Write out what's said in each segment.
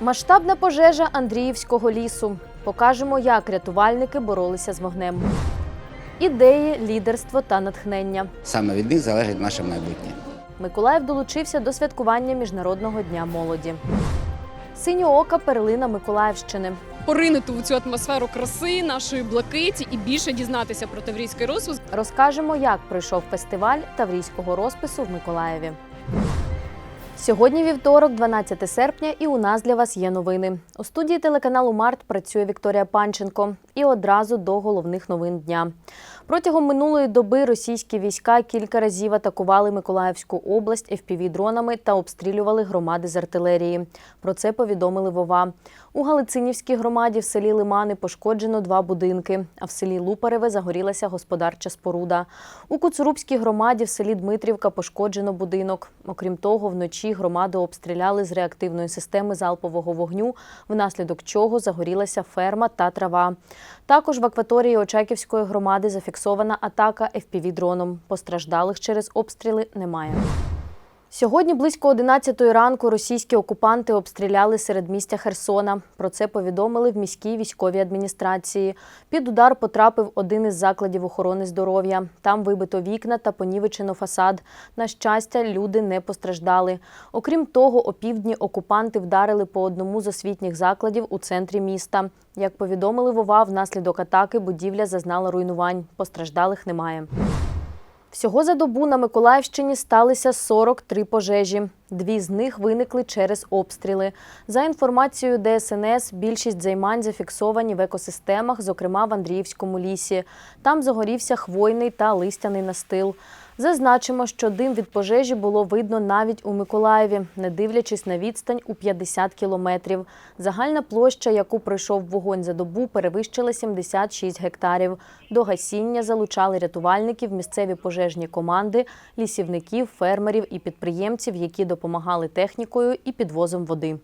Масштабна пожежа Андріївського лісу. Покажемо, як рятувальники боролися з вогнем. Ідеї, лідерство та натхнення. Саме від них залежить наше майбутнє. Миколаїв долучився до святкування Міжнародного дня молоді. Синьоока перлина Миколаївщини. поринути в цю атмосферу краси, нашої блакиті і більше дізнатися про таврійський розпис. Розкажемо, як пройшов фестиваль таврійського розпису в Миколаєві. Сьогодні вівторок, 12 серпня, і у нас для вас є новини. У студії телеканалу Март працює Вікторія Панченко. І одразу до головних новин дня. Протягом минулої доби російські війська кілька разів атакували Миколаївську область FPV-дронами та обстрілювали громади з артилерії. Про це повідомили Вова. У Галицинівській громаді в селі Лимани пошкоджено два будинки, а в селі Лупареве загорілася господарча споруда. У Куцурубській громаді в селі Дмитрівка пошкоджено будинок. Окрім того, вночі громаду обстріляли з реактивної системи залпового вогню, внаслідок чого загорілася ферма та трава. Також в акваторії Очаківської громади зафіксована атака FPV-дроном. Постраждалих через обстріли немає. Сьогодні близько 11 ранку російські окупанти обстріляли середмістя Херсона. Про це повідомили в міській військовій адміністрації. Під удар потрапив один із закладів охорони здоров'я. Там вибито вікна та понівечено фасад. На щастя, люди не постраждали. Окрім того, опівдні окупанти вдарили по одному з освітніх закладів у центрі міста. Як повідомили Вова, внаслідок атаки будівля зазнала руйнувань. Постраждалих немає. Всього за добу на Миколаївщині сталися 43 пожежі. Дві з них виникли через обстріли. За інформацією ДСНС, більшість займань зафіксовані в екосистемах, зокрема в Андріївському лісі. Там загорівся хвойний та листяний настил. Зазначимо, що дим від пожежі було видно навіть у Миколаєві, не дивлячись на відстань у 50 кілометрів. Загальна площа, яку пройшов вогонь за добу, перевищила 76 гектарів. До гасіння залучали рятувальників, місцеві пожежні команди, лісівників, фермерів і підприємців, які допомагали технікою і підвозом води.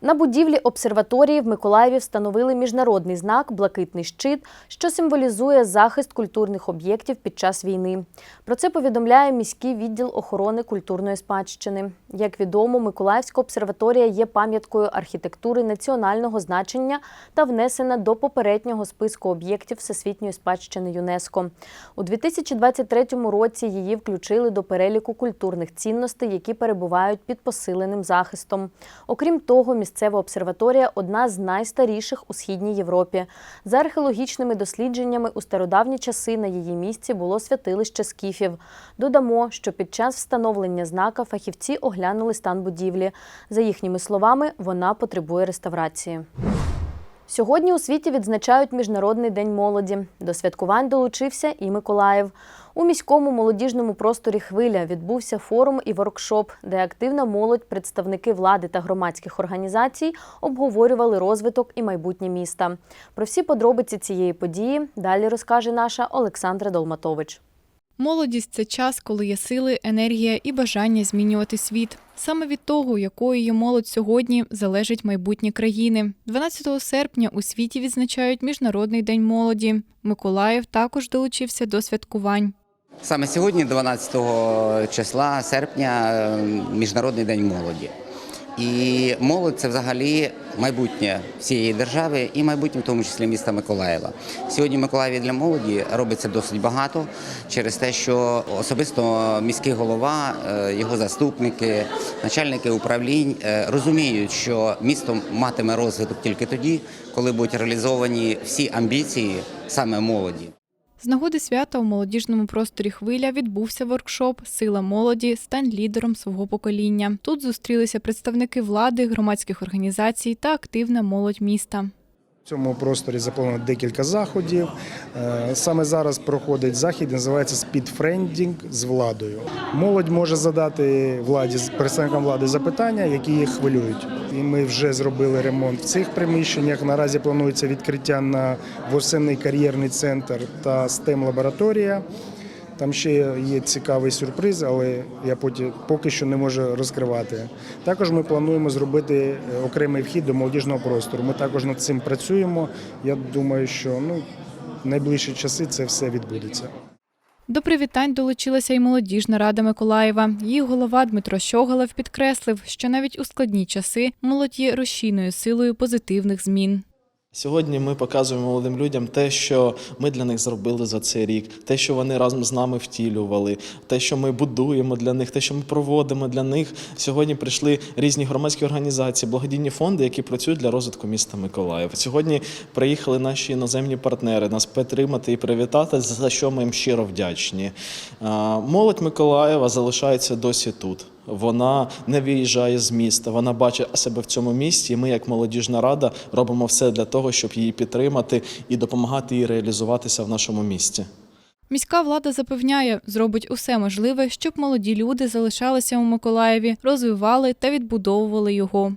На будівлі обсерваторії в Миколаєві встановили міжнародний знак Блакитний щит, що символізує захист культурних об'єктів під час війни. Про це повідомляє міський відділ охорони культурної спадщини. Як відомо, Миколаївська обсерваторія є пам'яткою архітектури національного значення та внесена до попереднього списку об'єктів всесвітньої спадщини ЮНЕСКО. У 2023 році її включили до переліку культурних цінностей, які перебувають під посиленим захистом. Окрім того, місцева обсерваторія одна з найстаріших у східній Європі. За археологічними дослідженнями у стародавні часи на її місці було святилище скіфів. Додамо, що під час встановлення знака фахівці оглянули стан будівлі. За їхніми словами, вона потребує реставрації. Сьогодні у світі відзначають Міжнародний день молоді. До святкувань долучився і Миколаїв. У міському молодіжному просторі Хвиля відбувся форум і воркшоп, де активна молодь, представники влади та громадських організацій обговорювали розвиток і майбутнє міста. Про всі подробиці цієї події далі розкаже наша Олександра Долматович. Молодість це час, коли є сили, енергія і бажання змінювати світ. Саме від того, якою є молодь сьогодні, залежить майбутнє країни. 12 серпня у світі відзначають Міжнародний день молоді. Миколаїв також долучився до святкувань. Саме сьогодні, 12 числа серпня, е, Міжнародний день молоді. І молодь це взагалі майбутнє всієї держави і майбутнє, в тому числі міста Миколаєва. Сьогодні в Миколаєві для молоді робиться досить багато через те, що особисто міський голова, е, його заступники, начальники управлінь е, розуміють, що місто матиме розвиток тільки тоді, коли будуть реалізовані всі амбіції саме молоді. З нагоди свята у молодіжному просторі Хвиля відбувся воркшоп Сила молоді стань лідером свого покоління. Тут зустрілися представники влади, громадських організацій та активна молодь міста. В цьому просторі заплановано декілька заходів. Е, Саме зараз проходить захід, називається спідфрендінг з владою. Молодь може задати владі представникам влади запитання, які їх хвилюють. І ми вже зробили ремонт в цих приміщеннях. Наразі планується відкриття на восени кар'єрний центр та stem лабораторія. Там ще є цікавий сюрприз, але я потім поки що не можу розкривати. Також ми плануємо зробити е, окремий вхід до молодіжного простору. Ми також над цим працюємо. Я думаю, що ну, найближчі часи це все відбудеться. До привітань долучилася й молодіжна рада Миколаєва. Її голова Дмитро Щоголев підкреслив, що навіть у складні часи молодь є рушійною силою позитивних змін. Сьогодні ми показуємо молодим людям те, що ми для них зробили за цей рік, те, що вони разом з нами втілювали, те, що ми будуємо для них, те, що ми проводимо для них. Сьогодні прийшли різні громадські організації, благодійні фонди, які працюють для розвитку міста Миколаїв. Сьогодні приїхали наші іноземні партнери нас підтримати і привітати, за що ми їм щиро вдячні. Молодь Миколаєва залишається досі тут. Вона не виїжджає з міста, вона бачить себе в цьому місті. І ми, як молодіжна рада, робимо все для того, щоб її підтримати і допомагати їй реалізуватися в нашому місті. Міська влада запевняє, зробить усе можливе, щоб молоді люди залишалися у Миколаєві, розвивали та відбудовували його.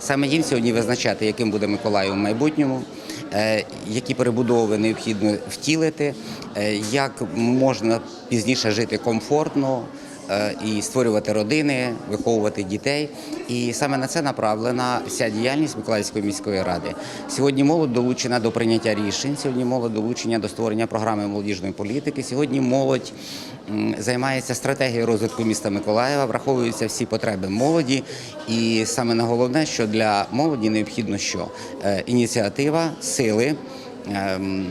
Саме їм сьогодні визначати, яким буде Миколаїв в майбутньому, е, які перебудови необхідно втілити, е, як можна пізніше жити комфортно і створювати родини, виховувати дітей. І саме на це направлена вся діяльність Миколаївської міської ради. Сьогодні молодь долучена до прийняття рішень. Сьогодні молодь долучена до створення програми молодіжної політики. Сьогодні молодь займається стратегією розвитку міста Миколаєва, враховуються всі потреби молоді. І саме на головне, що для молоді необхідно що Е, ініціатива, сили. Ем,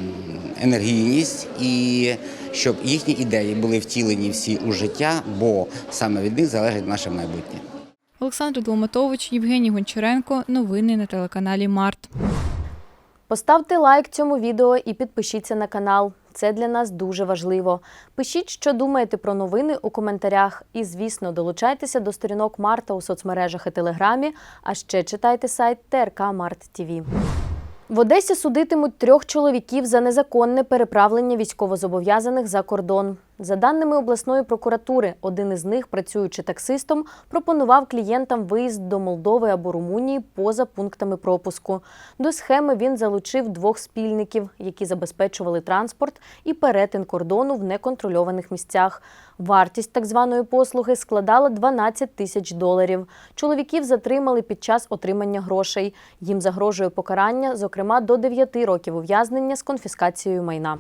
Енергійність і щоб їхні ідеї були втілені всі у життя, бо саме від них залежить наше майбутнє. Олександр Долматович, Євгеній Гончаренко. Новини на телеканалі Март. Поставте лайк цьому відео і підпишіться на канал. Це для нас дуже важливо. Пишіть, що думаєте про новини у коментарях. І, звісно, долучайтеся до сторінок Марта у соцмережах і Телеграмі, а ще читайте сайт ТРК Март ТІВІ. В Одесі судитимуть трьох чоловіків за незаконне переправлення військовозобов'язаних за кордон. За даними обласної прокуратури, один із них, працюючи таксистом, пропонував клієнтам виїзд до Молдови або Румунії поза пунктами пропуску. До схеми він залучив двох спільників, які забезпечували транспорт і перетин кордону в неконтрольованих місцях. Вартість так званої послуги складала 12 тисяч доларів. Чоловіків затримали під час отримання грошей. Їм загрожує покарання, зокрема до 9 років ув'язнення з конфіскацією майна.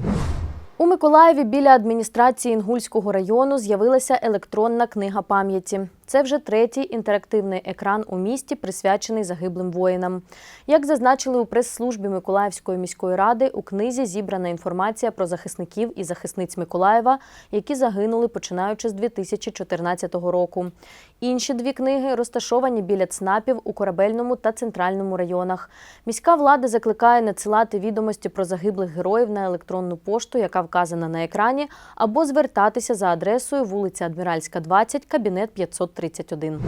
У Миколаєві біля адміністрації Інгульського району з'явилася електронна книга пам'яті. Це вже третій інтерактивний екран у місті, присвячений загиблим воїнам. Як зазначили у прес-службі Миколаївської міської ради, у книзі зібрана інформація про захисників і захисниць Миколаєва, які загинули починаючи з 2014 року. Інші дві книги розташовані біля ЦНАПів у корабельному та центральному районах. Міська влада закликає надсилати відомості про загиблих героїв на електронну пошту, яка вказана на екрані, або звертатися за адресою вулиця Адміральська, 20, кабінет 531.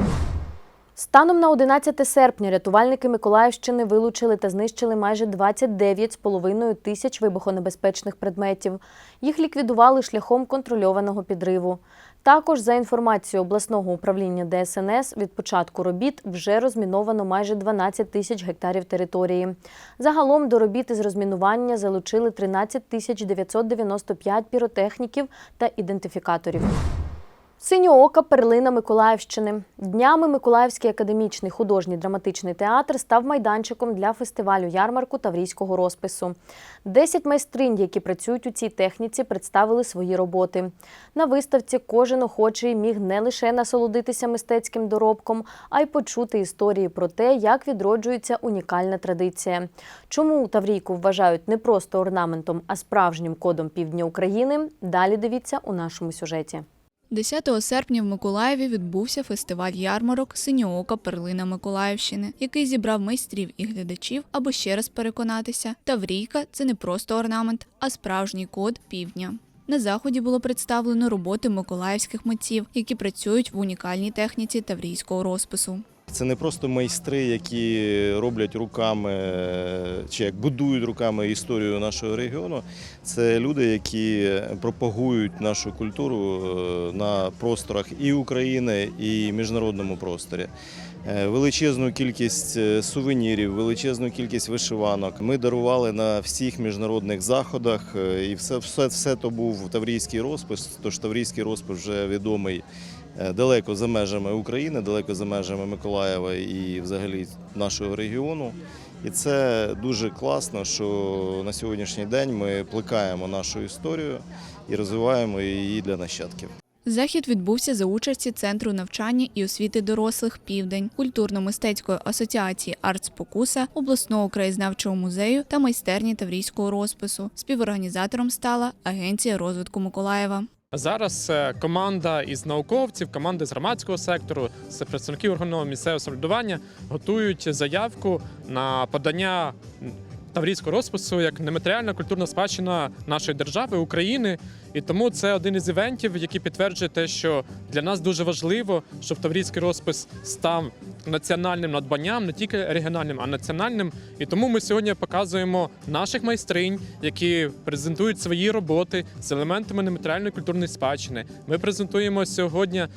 Станом на 11 серпня рятувальники Миколаївщини вилучили та знищили майже 29,5 тисяч вибухонебезпечних предметів. Їх ліквідували шляхом контрольованого підриву. Також, за інформацією обласного управління ДСНС, від початку робіт вже розміновано майже 12 тисяч гектарів території. Загалом до робіт із розмінування залучили 13 тисяч 995 піротехніків та ідентифікаторів. Синьоока перлина Миколаївщини. Днями Миколаївський академічний художній драматичний театр став майданчиком для фестивалю ярмарку таврійського розпису. Десять майстринь, які працюють у цій техніці, представили свої роботи. На виставці кожен охочий міг не лише насолодитися мистецьким доробком, а й почути історії про те, як відроджується унікальна традиція. Чому Таврійку вважають не просто орнаментом, а справжнім кодом півдня України? Далі дивіться у нашому сюжеті. 10 серпня в Миколаєві відбувся фестиваль ярмарок Синьоока перлина Миколаївщини, який зібрав майстрів і глядачів, аби ще раз переконатися, Таврійка це не просто орнамент, а справжній код півдня. На заході було представлено роботи миколаївських митців, які працюють в унікальній техніці таврійського розпису. Це не просто майстри, які роблять руками чи як будують руками історію нашого регіону. Це люди, які пропагують нашу культуру е, на просторах і України, і міжнародному просторі. Е, Величезну кількість е, сувенірів, величезну кількість вишиванок. Ми дарували на всіх міжнародних заходах, і все, все, все то був таврійський розпис. Тож таврійський розпис вже відомий далеко за межами України, далеко за межами Миколаєва і взагалі нашого регіону. І це дуже класно, що на сьогоднішній день ми плекаємо нашу історію і розвиваємо її для нащадків. Захід відбувся за участі Центру навчання і освіти дорослих Південь, культурно-мистецької асоціації «Артспокуса», обласного краєзнавчого музею та майстерні таврійського розпису. Співорганізатором стала Агенція розвитку Миколаєва. Зараз е, команда із науковців, команда з громадського сектору, з представників органів місцевого самоврядування готують заявку на подання таврійського розпису як нематеріальна культурна спадщина нашої держави України. І тому це один із івентів, який підтверджує те, що для нас дуже важливо, щоб таврійський розпис став національним надбанням, не тільки регіональним, а національним. І тому ми сьогодні показуємо наших майстринь, які презентують свої роботи з елементами нематеріальної культурної спадщини. Ми презентуємо сьогодні.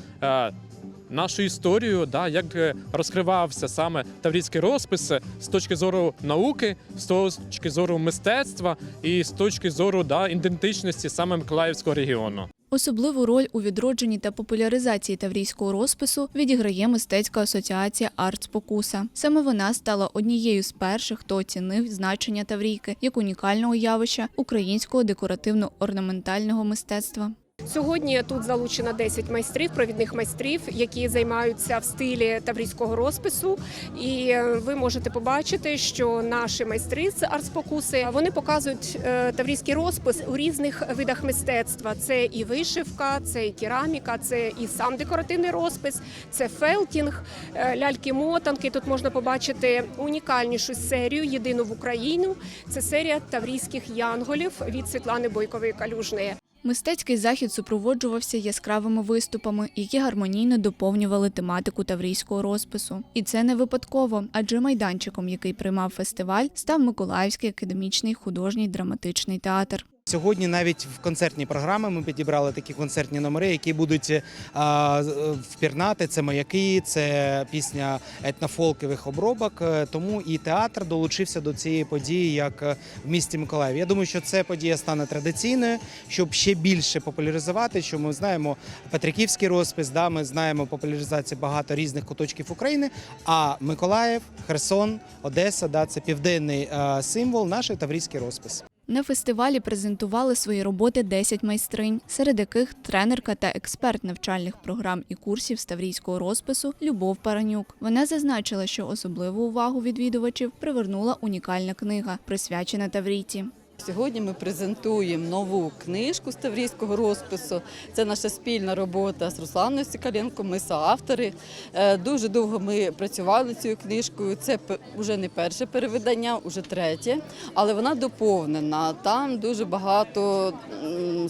Е, Нашу історію, да, як е, розкривався саме таврійський розпис з точки зору науки, з точки зору мистецтва і з точки зору да, ідентичності саме Миколаївського регіону. Особливу роль у відродженні та популяризації таврійського розпису відіграє мистецька асоціація «Артспокуса». Саме вона стала однією з перших, хто оцінив значення таврійки як унікального явища українського декоративно-орнаментального мистецтва. Сьогодні тут залучено 10 майстрів, провідних майстрів, які займаються в стилі таврійського розпису. І е, ви можете побачити, що наші майстри з артспокуси вони показують е, таврійський розпис у різних видах мистецтва. Це і вишивка, це і кераміка, це і сам декоративний розпис, це фелтінг, е, ляльки-мотанки. Тут можна побачити унікальнішу серію, єдину в Україну. Це серія таврійських янголів від Світлани Бойкової Калюжної. Мистецький захід супроводжувався яскравими виступами, які гармонійно доповнювали тематику таврійського розпису. І це не випадково, адже майданчиком, який приймав фестиваль, став Миколаївський академічний художній драматичний театр. Сьогодні навіть в концертній програмі ми підібрали такі концертні номери, які будуть а, впірнати. Це маяки, це пісня етнофолкових обробок. Е, Тому і театр долучився до цієї події, як е, в місті Миколаїв. Я думаю, що ця подія стане традиційною, щоб ще більше популяризувати. Що ми знаємо Петриківський розпис, да, ми знаємо популяризацію багато різних куточків України. А Миколаїв, Херсон, Одеса, да, це південний е, символ, наш таврійський розпис. На фестивалі презентували свої роботи 10 майстринь, серед яких тренерка та експерт навчальних програм і курсів з таврійського розпису Любов Паранюк. Вона зазначила, що особливу увагу відвідувачів привернула унікальна книга, присвячена Таврійці. Сьогодні ми презентуємо нову книжку з таврійського розпису. Це наша спільна робота з Русланою Сікаленко. Ми соавтори. Е, Дуже довго ми працювали цією книжкою. Це вже не перше перевидання, вже третє, але вона доповнена. Там дуже багато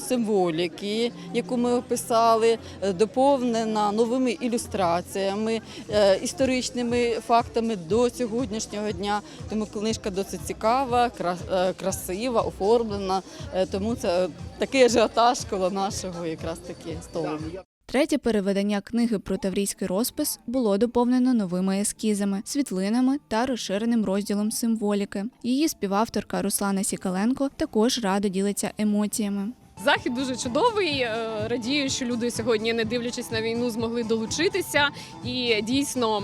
символіки, яку ми описали, е, доповнена новими ілюстраціями, е, історичними фактами до сьогоднішнього дня. Тому книжка досить цікава, кра- е, красива, оформлена. Е, Тому це такий ажіотаж коло нашого якраз таки столу. Третє перевидання книги про таврійський розпис було доповнено новими ескізами, світлинами та розширеним розділом символіки. Її співавторка Руслана Сікаленко також радо ділиться емоціями. Захід дуже чудовий. е, Радію, що люди сьогодні, не дивлячись на війну, змогли долучитися і дійсно.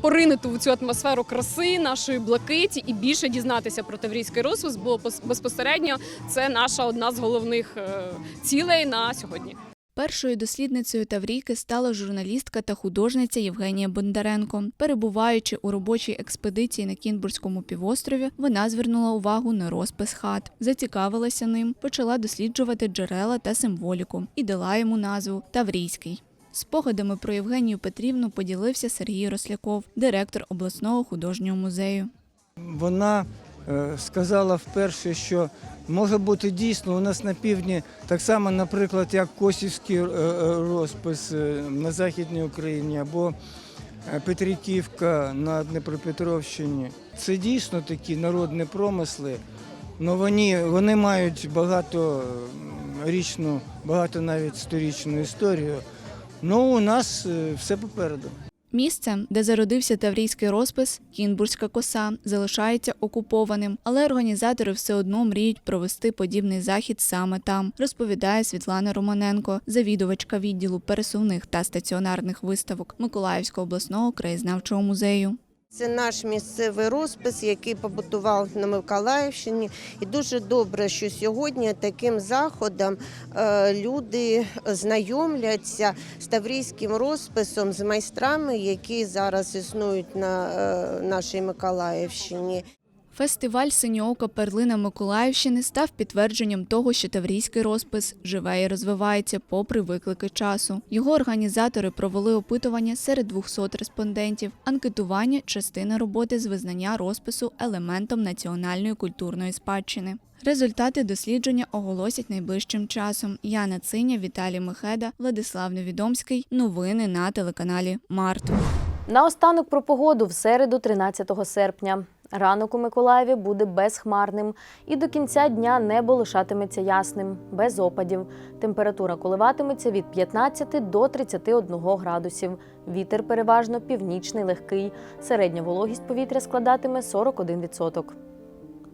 Поринути в цю атмосферу краси, нашої блакиті і більше дізнатися про таврійський розпис, бо пос- безпосередньо це наша одна з головних е, цілей на сьогодні. Першою дослідницею Таврійки стала журналістка та художниця Євгенія Бондаренко. Перебуваючи у робочій експедиції на Кінбурзькому півострові, вона звернула увагу на розпис хат, зацікавилася ним, почала досліджувати джерела та символіку і дала йому назву Таврійський. Спогадами про Євгенію Петрівну поділився Сергій Росляков, директор обласного художнього музею. Вона е, сказала вперше, що може бути дійсно у нас на півдні, так само, наприклад, як Косівський е, е, розпис на Західній Україні або Петриківка на Дніпропетровщині. Це дійсно такі народні промисли. але вони, вони мають багаторічну, багато навіть сторічну історію. Ну, у нас е, все попереду. Місце, де зародився таврійський розпис, Кінбурзька коса, залишається окупованим, але організатори все одно мріють провести подібний захід саме там, розповідає Світлана Романенко, завідувачка відділу пересувних та стаціонарних виставок Миколаївського обласного краєзнавчого музею. Це наш місцевий розпис, який побутував на Миколаївщині. І дуже добре, що сьогодні таким заходом е, люди знайомляться з таврійським розписом, з майстрами, які зараз існують на е, нашій Миколаївщині. Фестиваль Синьоока перлина Миколаївщини став підтвердженням того, що таврійський розпис живе і розвивається попри виклики часу. Його організатори провели опитування серед 200 респондентів. Анкетування частина роботи з визнання розпису елементом національної культурної спадщини. Результати дослідження оголосять найближчим часом. Яна Циня, Віталій Мехеда, Владислав Невідомський. Новини на телеканалі Март. Наостанок про погоду в середу, 13 серпня. Ранок у Миколаєві буде безхмарним і до кінця дня небо лишатиметься ясним, без опадів. Температура коливатиметься від 15 до 31 градусів. Вітер переважно північний легкий. Середня вологість повітря складатиме 41%.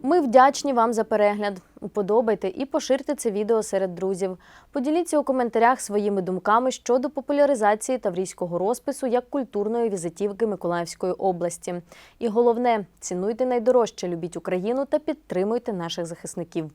Ми вдячні вам за перегляд. Уподобайте і поширте це відео серед друзів. Поділіться у коментарях своїми думками щодо популяризації таврійського розпису як культурної візитівки Миколаївської області. І головне, цінуйте найдорожче, любіть Україну та підтримуйте наших захисників.